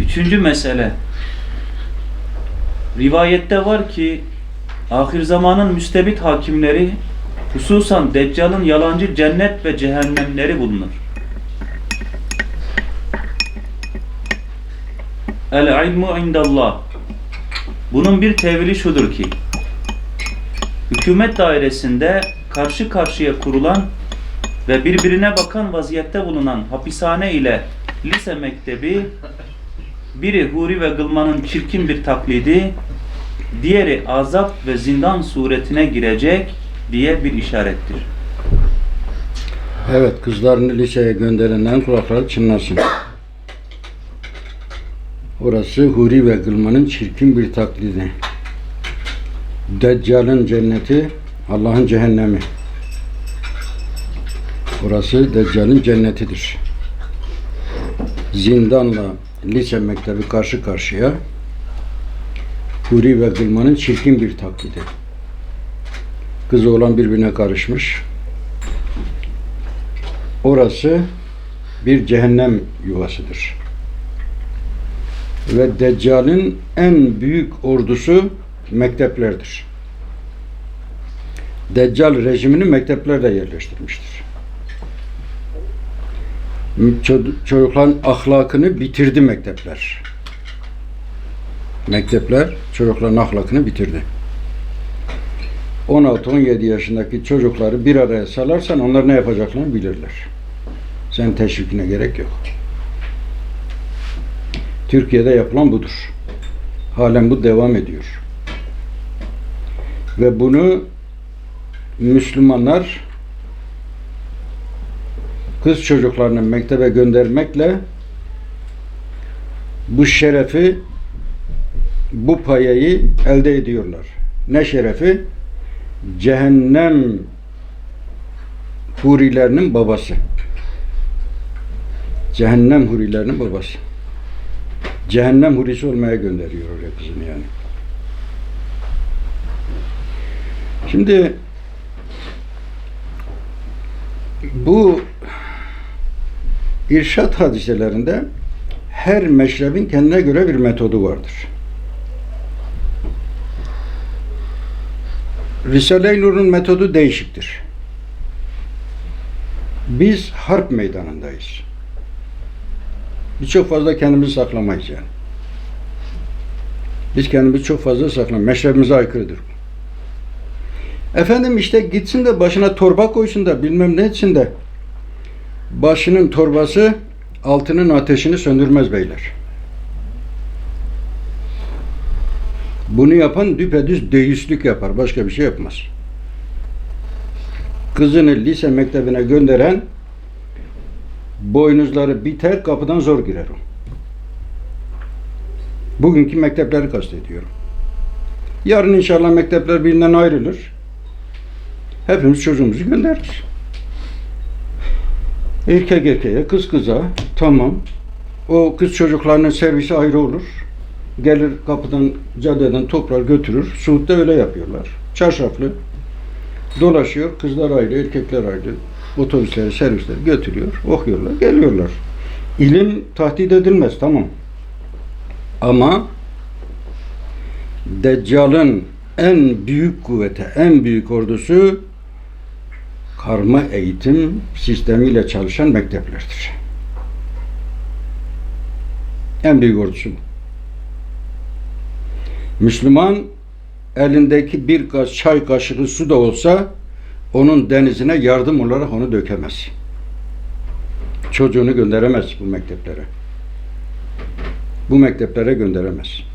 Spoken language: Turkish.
Üçüncü mesele. Rivayette var ki ahir zamanın müstebit hakimleri hususan Deccal'ın yalancı cennet ve cehennemleri bulunur. El ilmu indallah. Bunun bir tevili şudur ki hükümet dairesinde karşı karşıya kurulan ve birbirine bakan vaziyette bulunan hapishane ile lise mektebi biri huri ve gılmanın çirkin bir taklidi diğeri azap ve zindan suretine girecek diye bir işarettir. Evet, kızlarını liseye gönderenlerin kulakları çınlasın. Orası Huri ve Gılman'ın çirkin bir taklidi. Deccal'ın cenneti, Allah'ın cehennemi. Orası Deccal'ın cennetidir. Zindanla lise mektebi karşı karşıya. Huri ve Gılman'ın çirkin bir taklidi. Kız oğlan birbirine karışmış. Orası bir cehennem yuvasıdır. Ve Deccal'in en büyük ordusu mekteplerdir. Deccal rejimini mekteplerle yerleştirmiştir. Ço- Çocukların ahlakını bitirdi mektepler. Mektepler çocukların ahlakını bitirdi. 16-17 yaşındaki çocukları bir araya salarsan onlar ne yapacaklarını bilirler. Sen teşvikine gerek yok. Türkiye'de yapılan budur. Halen bu devam ediyor. Ve bunu Müslümanlar kız çocuklarını mektebe göndermekle bu şerefi bu payayı elde ediyorlar. Ne şerefi? Cehennem hurilerinin babası. Cehennem hurilerinin babası. Cehennem hurisi olmaya gönderiyor oraya kızını yani. Şimdi bu irşat hadiselerinde her meşrebin kendine göre bir metodu vardır. Risale-i Nur'un metodu değişiktir. Biz harp meydanındayız. Biz çok fazla kendimizi saklamayız yani. Biz kendimizi çok fazla saklamayız. Meşrebimize aykırıdır. Efendim işte gitsin de başına torba koysun da bilmem ne etsin de başının torbası altının ateşini söndürmez beyler. Bunu yapan düpedüz deistlik yapar. Başka bir şey yapmaz. Kızını lise mektebine gönderen boynuzları biter kapıdan zor girer o. Bugünkü mektepleri kastediyorum. Yarın inşallah mektepler birinden ayrılır. Hepimiz çocuğumuzu göndeririz. Erkek erkeğe, kız kıza tamam. O kız çocuklarının servisi ayrı olur. Gelir kapıdan, caddeden toplar götürür. Suud'da öyle yapıyorlar. Çarşaflı. Dolaşıyor. Kızlar ayrı, erkekler ayrı. Otobüsleri, servisleri götürüyor. Okuyorlar, geliyorlar. İlim tahdit edilmez, tamam. Ama Deccal'ın en büyük kuvvete, en büyük ordusu karma eğitim sistemiyle çalışan mekteplerdir. En büyük ordusu bu. Müslüman elindeki bir kaş, çay kaşığı su da olsa onun denizine yardım olarak onu dökemez. Çocuğunu gönderemez bu mekteplere. Bu mekteplere gönderemez.